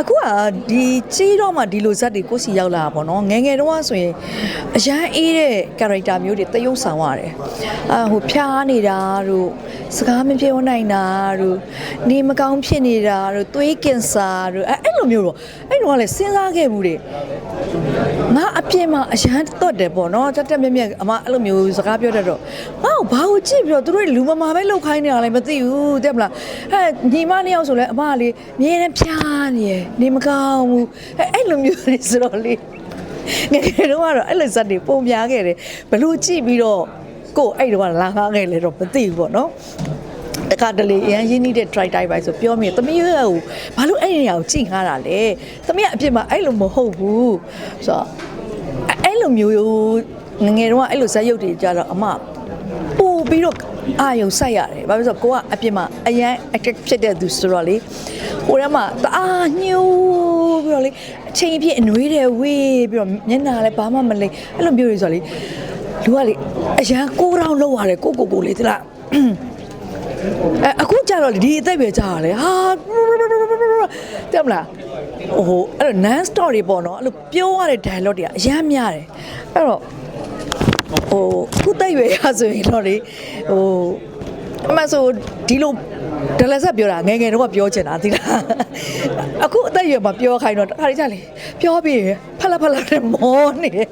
အခုကဒီကြီးတော့မှဒီလိုဇက်တွေကိုစီရောက်လာတာပေါ့နော်ငယ်ငယ်တော့ဆိုရင်အရန်အေးတဲ့ character မျိုးတွေတရုပ်ဆောင်ရတယ်အာဟိုဖျားနေတာတို့စကားမပြောနိုင်တာတို့နေမကောင်းဖြစ်နေတာတို့သွေးကင်ဆာတို့အဲ့အဲ့လိုမျိုးတော့အဲ့တော့ကလည်းစဉ်းစားခဲ့ဘူးတွေငါအပြင်းမှာအရန်တော့တယ်ပေါ့နော်တက်တက်မြက်မြက်အမအဲ့လိုမျိုးစကားပြောတတ်တော့ငါ့ကိုဘာကိုကြည့်ပြီးတော့သူတို့လူမမာပဲလောက်ခိုင်းနေတာလည်းမသိဘူးတဲ့မလားဟဲ့ညီမနှစ်ယောက်ဆိုလဲအမကလေမြဲတမ်းဖျားနေရယ်နေမကောင်းဘူးအဲ့အဲ့လိုမျိုးတွေဆိုတော့လေငယ်ငယ်တော့ကတော့အဲ့လိုဇက်တွေပုံများခဲ့တယ်ဘလို့ကြည့်ပြီးတော့ကိုယ်အဲ့တော့ကလာကားခဲ့လေတော့မသိဘူးပေါ့နော်တခါတလေအရန်ရင်းနှီးတဲ့ try type ပဲဆိုပြောမိသမီးရဲ့ကိုဘာလို့အဲ့ဒီနေရာကိုကြည့်ငားတာလဲသမီးကအပြစ်မှာအဲ့လိုမဟုတ်ဘူးဆိုတော့အဲ့အဲ့လိုမျိုးငငယ်တော့အဲ့လိုဇက်ရုပ်တွေကြတော့အမပို့ပြီးတော့အာယုံဆက်ရတယ်ဘာဖြစ်လို့လဲဆိုတော့ကိုကအပြစ်မှာအရန် active ဖြစ်တဲ့သူဆိုတော့လေ ဟိုထဲမှာတအားညှိုးပြီးတော့လေအချိန်အပြည့်အနွေးတယ်ဝေးပြီးတော့မျက်နှာလည်းဘာမှမလိမ့်အဲ့လိုမျိုးတွေဆိုတော့လေလူကလေအရန်ကိုးတောင်လောက်ရတယ်ကိုကိုကိုလေးသလားအဲအခုကြတော့လေဒီအသက်ပဲကြာရလေဟာတက်မလားဟိုအဲ့တော့ non story ပေါ့နော်အဲ့လိုပြောရတဲ့ dialogue တွေကအများများတယ်အဲ့တော့ဟိုခုတက်ရွယ်ရဆိုရင်တော့လေဟိုအမှဆိုဒီလို ဒလဆက်ပြောတာငယ်ငယ်တော့ပြောချင်တာသိလားအခုအသက်အရွယ်မှာပြောခိုင်းတော့တခါတည်းကြလေပြောပြီးရင်ဖက်လက်ဖက်လက်နဲ့မောနေတယ်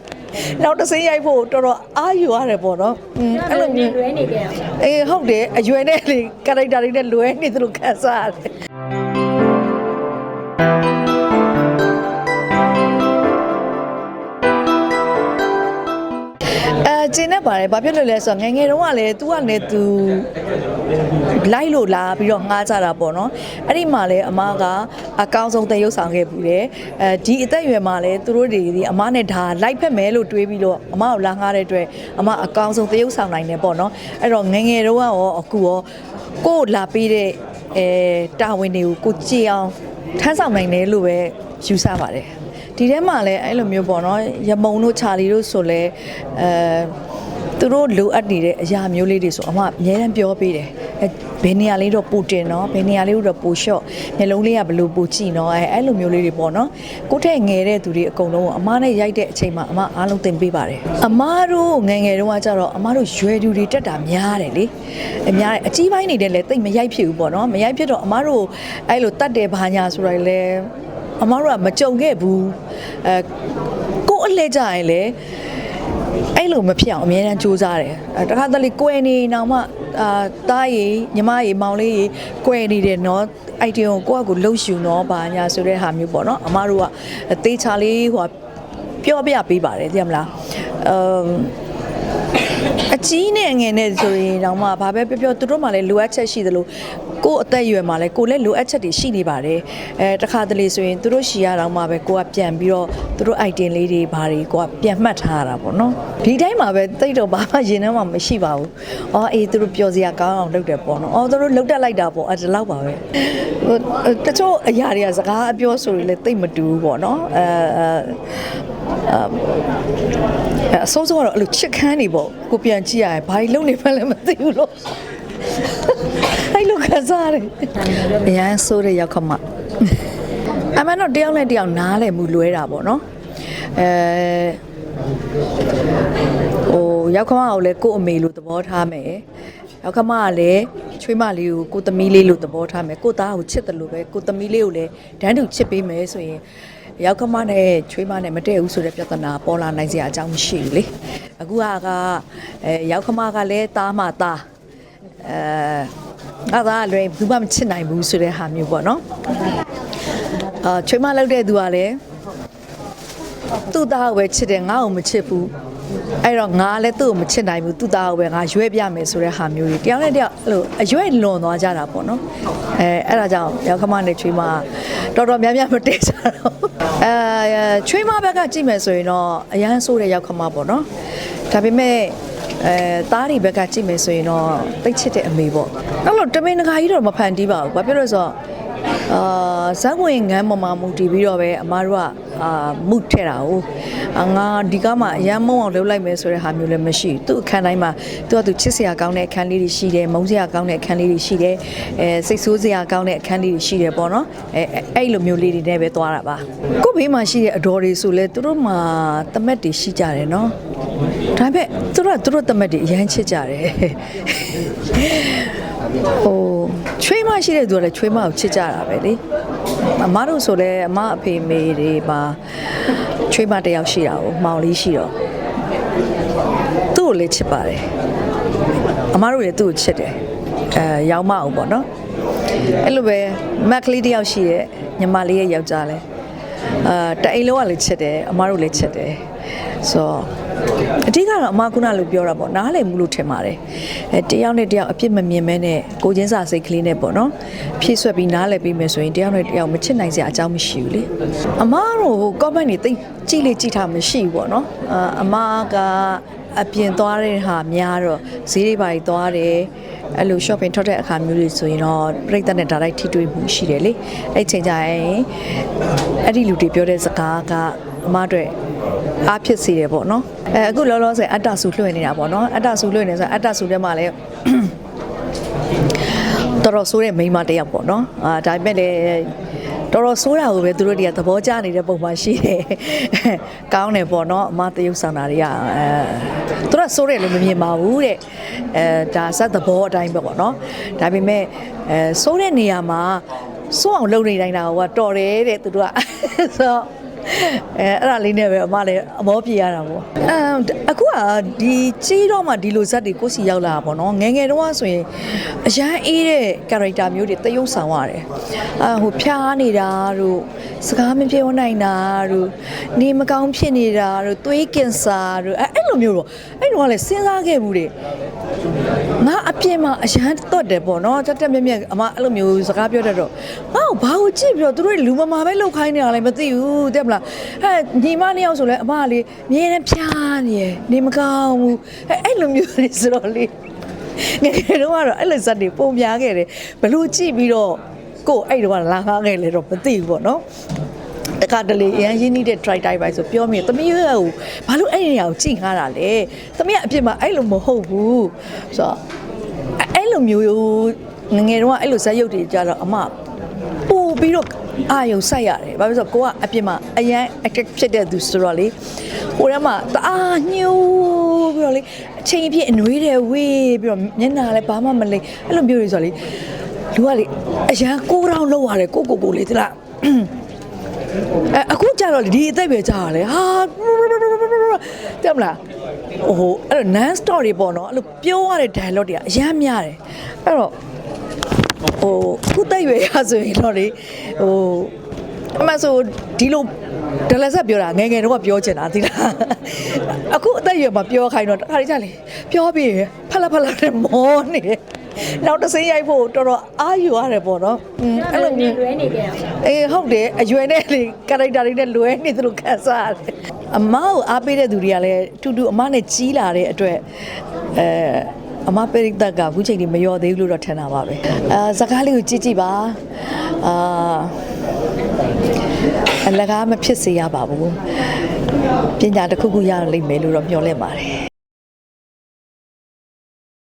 နောက်တစ်စင်းရိုက်ဖို့တော်တော်အာယူရတယ်ပေါ့နော်อืมအဲ့လိုမျိုးလွဲနေကြတာအေးဟုတ်တယ်အရွယ်နဲ့လေကာရိုက်တာတွေနဲ့လွဲနေသလိုခံစားရတယ် ပါတယ်ဘာဖြစ်လို့လဲဆိုတော့ငယ်ငယ်တုန်းကလည်း तू ကလည်း तू လိုက်လို့လာပြီးတော့ငှားကြတာပေါ့နော်အဲ့ဒီမှာလည်းအမကအကောင်းဆုံးသရုပ်ဆောင်ခဲ့ဘူးတယ်အဲဒီအသက်အရွယ်မှာလည်းသူတို့တွေဒီအမနဲ့ဒါလိုက်ဖက်မယ်လို့တွေးပြီးတော့အမကိုလာငှားတဲ့အတွက်အမအကောင်းဆုံးသရုပ်ဆောင်နိုင်တယ်ပေါ့နော်အဲ့တော့ငယ်ငယ်တုန်းကရောအခုရောကိုယ်လာပြီးတဲ့အဲတာဝန်တွေကိုကိုကြည်အောင်ထမ်းဆောင်နိုင်တယ်လို့ပဲယူဆပါတယ်ဒီထဲမှာလည်းအဲ့လိုမျိုးပေါ့နော်ရမုံတို့ခြာလီတို့ဆိုလဲအဲ သူတို့လိုအပ်နေတဲ့အရာမျိုးလေးတွေဆိုအမအများတမ်းပြောပေးတယ်အဲဘယ်နေရာလေးတော့ပူတင်နော်ဘယ်နေရာလေးတော့ပူလျှော့မျက်လုံးလေးကဘယ်လိုပူကြည့်နော်အဲအဲ့လိုမျိုးလေးတွေပေါ့နော်ကိုယ့်ထက်ငယ်တဲ့သူတွေအကုန်လုံးကိုအမနဲ့ရိုက်တဲ့အချိန်မှာအမအားလုံးသင်ပေးပါတယ်အမတို့ငယ်ငယ်တုန်းကကြတော့အမတို့ရွယ်သူတွေတက်တာများတယ်လေအများတယ်အကြီးပိုင်းနေတယ်လေတိတ်မရိုက်ဖြစ်ဘူးပေါ့နော်မရိုက်ဖြစ်တော့အမတို့အဲ့လိုတတ်တယ်ဘာညာဆိုတာလေအမတို့ကမကြုံခဲ့ဘူးအဲကိုယ့်အလှည့်ကြရင်လေ အဲ့လိုမဖြစ်အောင်အများအားစူးစမ်းတယ်အဲတခါတလေကွယ်နေတော့မှအာတားရီညီမရီမောင်လေးရီကွယ်နေတယ်နော်အိုက်တီကိုကိုယ့်အကူလှုပ်ရှူနော်ဘာညာဆိုတဲ့ဟာမျိုးပေါ့နော်အမတို့ကအသေးချာလေးဟိုပြောပြပေးပါတယ်သိရမလားအမ်အကြီးနဲ့အငယ်နဲ့ဆိုရင်တော့မှဘာပဲပြောပြောသူတို့မှလည်းလိုအပ်ချက်ရှိသလို ကိုယ့်အသက်အရွယ်မှာလည်းကိုယ်လည်းလိုအပ်ချက်တွေရှိနေပါတယ်အဲတခါတလေဆိုရင်သူတို့ရှီရတော့မှပဲကိုကပြန်ပြီးတော့သူတို့ item လေးတွေဘာတွေကိုကပြန်မှတ်ထားရတာပေါ့နော်ဒီတိုင်းမှာပဲတိတ်တော့ဘာမှရင်ထဲမှာမရှိပါဘူး။အော်အေးသူတို့ပျော်စရာကောင်းအောင်လုပ်တယ်ပေါ့နော်။အော်သူတို့လှုပ်တက်လိုက်တာပေါ့အဲ့ဒါလောက်ပါပဲ။ဟိုတချို့အရာတွေကစကားအပြောဆိုရင်လည်းတိတ်မတူဘူးပေါ့နော်။အဲအဲအစိုးစိုးကတော့အဲ့လိုချစ်ခမ်းနေပေါ့ကိုပြန်ကြည့်ရရင်ဘာကြီးလုံနေမှလည်းမသိဘူးလို့ အဲ့လိုခံစားရတယ်အရန်ဆိုးတဲ့ရောက်ခမအမှန်တော့တယောက်နဲ့တယောက်နားလည်မှုလွဲတာပေါ့နော်အဲဟိုရောက်ခမကိုလည်းကို့အမေလို့သဘောထားမယ်ရောက်ခမကလည်းချွေးမလေးကိုကိုသမီးလေးလို့သဘောထားမယ်ကိုသားကိုချစ်တယ်လို့ပဲကိုသမီးလေးကိုလည်းဒန်းတူချစ်ပေးမယ်ဆိုရင်ရောက်ခမနဲ့ချွေးမနဲ့မတည့်ဘူးဆိုတဲ့ပြဿနာပေါ်လာနိုင်စရာအကြောင်းမရှိဘူးလေအခုကကအဲရောက်ခမကလည်းသားမသား အဲငါသားကလွယ်ဘူးမှမချစ်နိုင်ဘူးဆိုတဲ့ဟာမျိုးပေါ့နော်အာချွေးမလောက်တဲ့သူကလည်းသူ့သားကိုပဲချစ်တယ်ငါ့ကိုမချစ်ဘူးအဲ့တော့ငါလည်းသူ့ကိုမချစ်နိုင်ဘူးသူ့သားကိုပဲငါရွေးပြမယ်ဆိုတဲ့ဟာမျိုးတွေတယောက်နဲ့တယောက်အဲ့လိုအရွယ်လွန်သွားကြတာပေါ့နော်အဲအဲ့ဒါကြောင့်ရောက်ခမနဲ့ချွေးမတော်တော်များများမတည့်ကြတော့အဲချွေးမဘက်ကကြည့်မယ်ဆိုရင်တော့အရန်ဆိုးတဲ့ရောက်ခမပေါ့နော်ဒါပေမဲ့ အဲသားတွေဘက်ကကြည့်မယ်ဆိုရင်တော့တိတ်ချစ်တဲ့အမေပေါ့အဲ့လိုတမင်တကာကြီးတော့မဖန်တီးပါဘူးဘာဖြစ်လို့လဲဆိုတော့အာဇက်ဝင်ငန်းပေါ်မှာမူတည်ပြီးတော့ပဲအမားတို့ကအာမှုထဲတာ哦အာငါဒီကမှအရန်မုံအောင်လုပ်လိုက်မယ်ဆိုတဲ့ဟာမျိုးလည်းမရှိဘူးသူ့အခန်းတိုင်းမှာသူကသူချစ်စရာကောင်းတဲ့အခန်းလေးတွေရှိတယ်မုန်းစရာကောင်းတဲ့အခန်းလေးတွေရှိတယ်အဲစိတ်ဆိုးစရာကောင်းတဲ့အခန်းလေးတွေရှိတယ်ပေါ့နော်အဲအဲ့လိုမျိုးလေးတွေနဲ့ပဲသွားတာပါကို့ဘေးမှာရှိတဲ့အတော်တွေဆိုလဲသူတို့မှာတမက်တွေရှိကြတယ်နော် ဒါပေမဲ့သူတို့ကသူတို့တမက်တွေအရန်ချစ်ကြတယ်ဟိုချွေးမရှိတဲ့သူကလည်းချွေးမကိုချစ်ကြတာပဲလေအမတို့ဆိုလည်းအမအဖေမေတွေပါချွေးမတစ်ယောက်ရှိတာကိုမောင်လေးရှိတော့သူ့ကိုလည်းချစ်ပါတယ်အမတို့လည်းသူ့ကိုချစ်တယ်အဲရောင်းမအောင်ပေါ့နော်အဲ့လိုပဲမက်ကလေးတစ်ယောက်ရှိရဲ့ညီမလေးရဲ့ယောက်ျားလဲအာတအိမ်လုံးကလည်းချစ်တယ်အမတို့လည်းချစ်တယ်ဆိုတော့ အဓိကတော့အမကုနာလို့ပြောတာပေါ့နားလည်မှုလို့ထင်ပါတယ်အဲတယောက်နဲ့တယောက်အပြစ်မမြင်မဲနဲ့ကိုချင်းစာစိတ်ကလေးနဲ့ပေါ့နော်ဖြည့်ဆွက်ပြီးနားလည်ပြီးမယ်ဆိုရင်တယောက်နဲ့တယောက်မချစ်နိုင်စရာအကြောင်းမရှိဘူးလေအမတို့ comment တွေတိတ်ကြည့်လေကြည့်ထားမရှိဘူးပေါ့နော်အာအမကအပြင်သွားတဲ့ဟာများတော့ဈေးတွေပါကြီးသွားတယ်အဲ့လို shopping ထွက်တဲ့အခါမျိုးတွေဆိုရင်တော့ပြိတ္တနဲ့ direct ထိတွေ့မှုရှိတယ်လေအဲ့ချိန်ကျရင်အဲ့ဒီလူတွေပြောတဲ့စကားက အမအတွက်အားဖြစ်စေတယ်ပေါ့နော်အဲအခုလောလောဆယ်အတ္တစုလွှင့်နေတာပေါ့နော်အတ္တစုလွှင့်နေဆိုအတ္တစုထဲမှာလည်းတော်တော်ဆိုးတဲ့မိန်းမတစ်ယောက်ပေါ့နော်အာဒါပေမဲ့လည်းတော်တော်ဆိုးတာကိုပဲသူတို့တွေကသဘောကျနေတဲ့ပုံမှန်ရှိတယ်ကောင်းတယ်ပေါ့နော်အမတရုပ်ဆောင်တာတွေကအဲသူတို့ကဆိုးတယ်လို့မမြင်ပါဘူးတဲ့အဲဒါစက်သဘောအတိုင်းပဲပေါ့နော်ဒါပေမဲ့အဲဆိုးတဲ့နေရာမှာစိုးအောင်လုပ်နေတိုင်းတာကတော်တယ်တဲ့သူတို့ကဆိုတော့ အဲအဲ့ဒါလေးနဲ့ပဲအမလည်းအမောပြေရတာပေါ့အဲအခုက ဒီကြီးတော့မှဒီလိုဇက်တွေကိုယ့်စီရောက်လာတာပေါ့နော်ငယ်ငယ်တုန်းကဆိုရင်အရန်အေးတဲ့ character မျိုးတွေတရုပ်ဆောင်ရတယ်အဟိုဖျားနေတာတို့စကားမပြောနိုင်တာတို့နေမကောင်းဖြစ်နေတာတို့သွေးကင်ဆာတို့အဲအဲ့လိုမျိုးတော့အဲ့တော့ကလည်းစဉ်းစားခဲ့ဘူးတဲ့ငါအပြင်မှာအရန်တော့တယ်ပေါ့နော်တက်တက်မြက်မြက်အမအဲ့လိုမျိုးစကားပြောတတ်တော့ငါ့ကိုဘာကိုကြည့်ပြီးတော့သူတို့လူမမာပဲလှုပ်ခိုင်းနေတာလည်းမသိဘူးတဲ့မလားဟဲ့ညီမနှစ်ယောက်ဆိုလဲအမကလေမြင်းနဲ့ဖျားနေရယ်နေမကောင်းဘူးအဲအဲ့လိုမျိုးတွေဆိုတော့လေငယ်ငယ်တော့ကတော့အဲ့လိုဇက်တွေပုံများခဲ့တယ်ဘလို့ကြည့်ပြီးတော့ကိုယ်အဲ့တော့ကလာကားခဲ့လေတော့မသိဘူးပေါ့နော်တခါတလေအရန်ရင်းနှီးတဲ့ try type ပဲဆိုပြောမိတယ်သမီးရဲ့ကိုဘာလို့အဲ့ဒီနေရာကိုကြည့်ခါတာလဲသမီးကအဖြစ်မှာအဲ့လိုမဟုတ်ဘူးဆိုတော့အဲ့အဲ့လိုမျိုးငယ်ငယ်တော့ကအဲ့လိုဇက်ရုပ်တွေကြတော့အမပို့ပြီးတော့ အာယုံစိုက်ရတယ်ဘာဖြစ်လို့လဲဆိုတော့ကိုကအပြင်မှာအရန် active ဖြစ်တဲ့သူဆိုတော့လေဟိုထဲမှာတအားညှိုးပြီးတော့လေအချိန်ပြည့်အနှွေးတယ်ဝေးပြီးတော့မျက်နှာလည်းဘာမှမလိအဲ့လိုမျိုးတွေဆိုတော့လေလူကလေအရန်ကိုးတောင်လောက်ရတယ်ကိုကိုကိုလေးသလားအဲအခုကြတော့လေဒီအသက်ပဲကြာရလေဟာတက်မလားဟိုအဲ့တော့ non story ပေါ့နော်အဲ့လိုပြောရတဲ့ dialogue တွေကအများများတယ်အဲ့တော့ ဟိုခုတက်ရွယ်ရဆိုရင်တော့လေဟိုအမဆိုဒီလိုဒလဆက်ပြောတာငယ်ငယ်တော့ပြောချင်တာဒီလားအခုအသက်အရွယ်မှာပြောခိုင်းတော့တခါတည်းကြလေပြောပြီးရင်ဖက်လက်ဖက်လက်နဲ့မောနေတယ်နောက်တစ်စင်းရိုက်ဖို့တော်တော်အားယူရတယ်ပေါ့နော်อืมအဲ့လိုမျိုးလွဲနေကြတာအေးဟုတ်တယ်အရွယ်နဲ့လေကာရိုက်တာတွေနဲ့လွဲနေသလိုခံစားရတယ်အမကိုအားပေးတဲ့သူတွေကလည်းတူတူအမနဲ့ကြီးလာတဲ့အတွက်အဲ အမပရိသတ်ကအခုချိန်ဒီမလျော်သေးဘူးလို့တော့ထင်တာပါပဲအဲစကားလေးကိုကြည့်ကြည့်ပါအာအလကားမဖြစ်စေရပါဘူးပညာတစ်ခုခုရလိမ့်မယ်လို့တော့မျှော်လင့်ပါတယ်